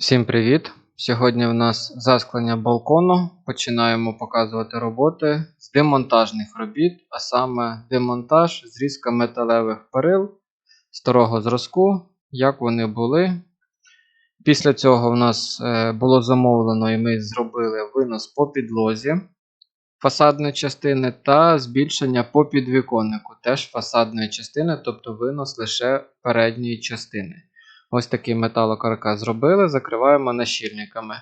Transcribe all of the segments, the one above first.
Всім привіт! Сьогодні в нас засклення балкону. Починаємо показувати роботи з демонтажних робіт, а саме демонтаж зрізка металевих перил старого зразку, як вони були. Після цього в нас е, було замовлено і ми зробили винос по підлозі фасадної частини та збільшення по підвіконнику теж фасадної частини, тобто винос лише передньої частини. Ось такий металокаркас зробили, закриваємо нащільниками.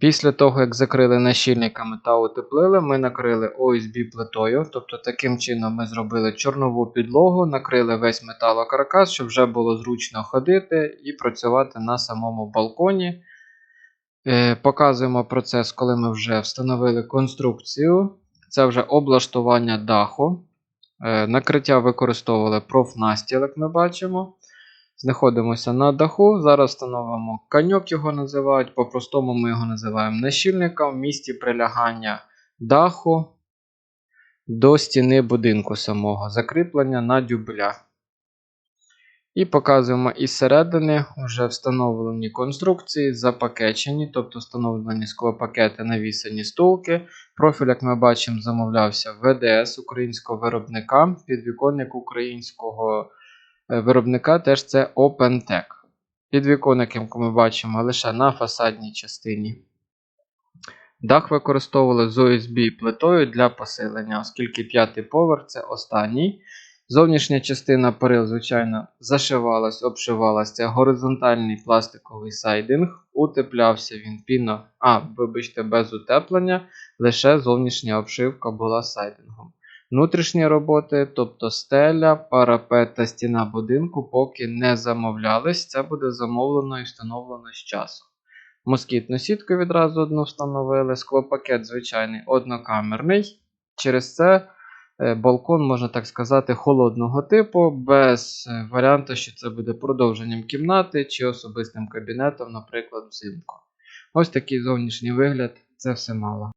Після того, як закрили нащільниками та утеплили, ми накрили OSB плитою. Тобто, таким чином ми зробили чорнову підлогу, накрили весь металокаркас, щоб вже було зручно ходити і працювати на самому балконі. Е, Показуємо процес, коли ми вже встановили конструкцію. Це вже облаштування даху. Е, Накриття використовували профнастіл, як ми бачимо. Знаходимося на даху. Зараз встановимо каньок, його називають. По-простому ми його називаємо нащільником в місці прилягання даху до стіни будинку самого, закріплення на дюбля. І показуємо із середини вже встановлені конструкції, запакечені, тобто встановлені склопакети, навісені стулки. Профіль, як ми бачимо, замовлявся ВДС українського виробника, підвіконник українського е, виробника теж це OpenTech. Підвіконник, як ми бачимо, лише на фасадній частині. Дах використовували з OSB плитою для посилення, оскільки п'ятий поверх це останній. Зовнішня частина перил, звичайно, зашивалась, обшивалась. Це горизонтальний пластиковий сайдинг. Утеплявся він піно, а, вибачте, без утеплення, лише зовнішня обшивка була сайдингом. Внутрішні роботи, тобто стеля, парапет та стіна будинку, поки не замовлялись. Це буде замовлено і встановлено з часом. Москітну сітку відразу одну встановили, склопакет звичайний однокамерний. Через це е, балкон, можна так сказати, холодного типу, без е, варіанту, що це буде продовженням кімнати чи особистим кабінетом, наприклад, взимку. Ось такий зовнішній вигляд, це все мало.